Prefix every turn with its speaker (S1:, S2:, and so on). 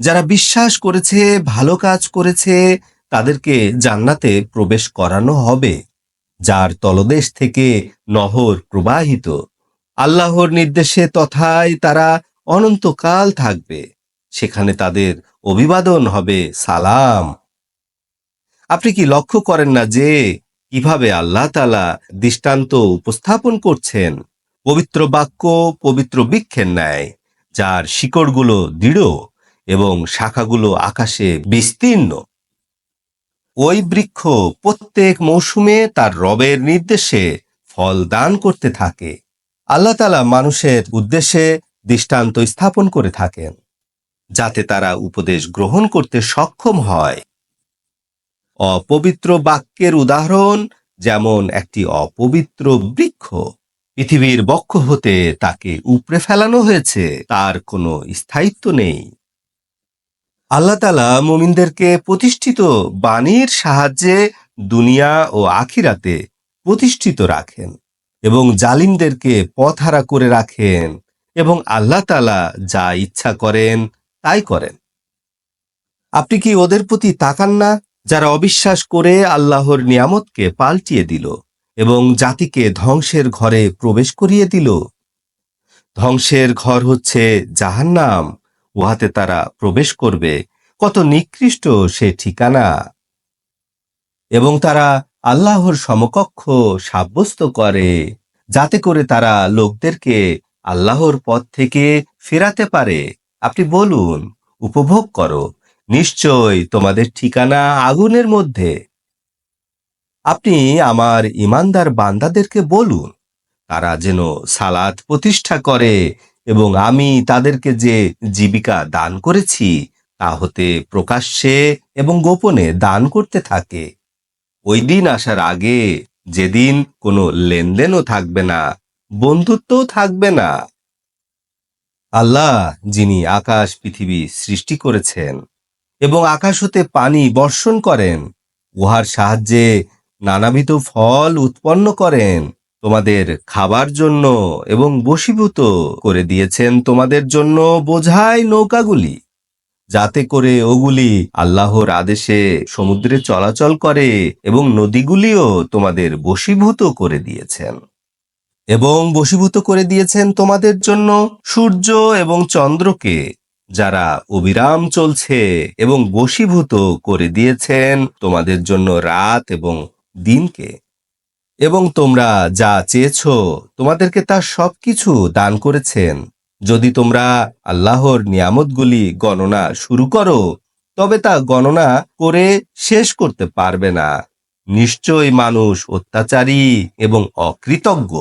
S1: যারা বিশ্বাস করেছে, ভালো কাজ করেছে, তাদেরকে জান্নাতে প্রবেশ করানো হবে, যার তলদেশ থেকে নহর প্রবাহিত। আল্লাহর নির্দেশে তথায় তারা অনন্তকাল থাকবে, সেখানে তাদের অভিবাদন হবে সালাম। আপনি কি লক্ষ্য করেন না যে, কীভাবে আল্লাহ তালা দৃষ্টান্ত উপস্থাপন করছেন? পবিত্র বাক্য পবিত্র বৃক্ষের ন্যায়, যার শিকড়গুলো দৃঢ় এবং শাখাগুলো আকাশে বিস্তীর্ণ। ওই বৃক্ষ প্রত্যেক মৌসুমে তার রবের নির্দেশে ফল দান করতে থাকে। আল্লাহ তালা মানুষের উদ্দেশ্যে দৃষ্টান্ত স্থাপন করে থাকেন, যাতে তারা উপদেশ গ্রহণ করতে সক্ষম হয়। অপবিত্র বাক্যের উদাহরণ যেমন একটি অপবিত্র বৃক্ষ পৃথিবীর বক্ষ হতে তাকে উপড়ে ফেলানো হয়েছে, তার কোনো স্থায়িত্ব নেই। আল্লাহ তালা মুমিনদেরকে প্রতিষ্ঠিত বাণীর সাহায্যে দুনিয়া ও আখিরাতে প্রতিষ্ঠিত রাখেন এবং জালিমদেরকে পথহারা করে রাখেন এবং আল্লাহ তালা যা ইচ্ছা করেন তাই করেন। আপনি কি ওদের প্রতি তাকান না, যারা অবিশ্বাস করে আল্লাহর নিয়ামতকে পাল্টিয়ে দিল এবং জাতিকে ধ্বংসের ঘরে প্রবেশ করিয়ে দিল? ধ্বংসের ঘর হচ্ছে জাহান্নাম। উহাতে তারা প্রবেশ করবে, কত নিকৃষ্ট সে ঠিকানা। এবং তারা আল্লাহর সমকক্ষ সাব্যস্ত করে, যাতে করে তারা লোকদেরকে আল্লাহর পথ থেকে ফেরাতে পারে। আপনি বলুন, উপভোগ করো, নিশ্চয় তোমাদের ঠিকানা আগুনের মধ্যে। আপনি আমার ইমানদার বান্দাদেরকে বলুন, তারা যেন সালাত প্রতিষ্ঠা করে এবং আমি তাদেরকে যে জীবিকা দান করেছি, তা হতে প্রকাশ্যে এবং গোপনে দান করতে থাকে। ওই দিন আসার আগে যেদিন কোনো লেনদেনও থাকবে না, বন্ধুত্বও থাকবে না। আল্লাহ, যিনি আকাশ, পৃথিবী সৃষ্টি করেছেন এবং আকাশ হতে পানি বর্ষণ করেন, উহার সাহায্যে নানাবিধ ফল উৎপন্ন করেন। তোমাদের খাবার জন্য এবং বশীভূত করে দিয়েছেন তোমাদের জন্য বোঝাই নৌকাগুলি, যাতে করে ওগুলি আল্লাহর আদেশে সমুদ্রে চলাচল করে এবং নদীগুলিও তোমাদের বশীভূত করে দিয়েছেন। এবং বশীভূত করে দিয়েছেন তোমাদের জন্য সূর্য এবং চন্দ্রকে, যারা অবিরাম চলছে এবং বশীভূত করে দিয়েছেন তোমাদের জন্য রাত এবং দিনকে। এবং তোমরা যা চেয়েছ, তোমাদেরকে তা সবকিছু দান করেছেন। যদি তোমরা আল্লাহর নিয়ামতগুলি গণনা শুরু করো, তবে তা গণনা করে শেষ করতে পারবে না। নিশ্চয় মানুষ অত্যাচারী এবং অকৃতজ্ঞ।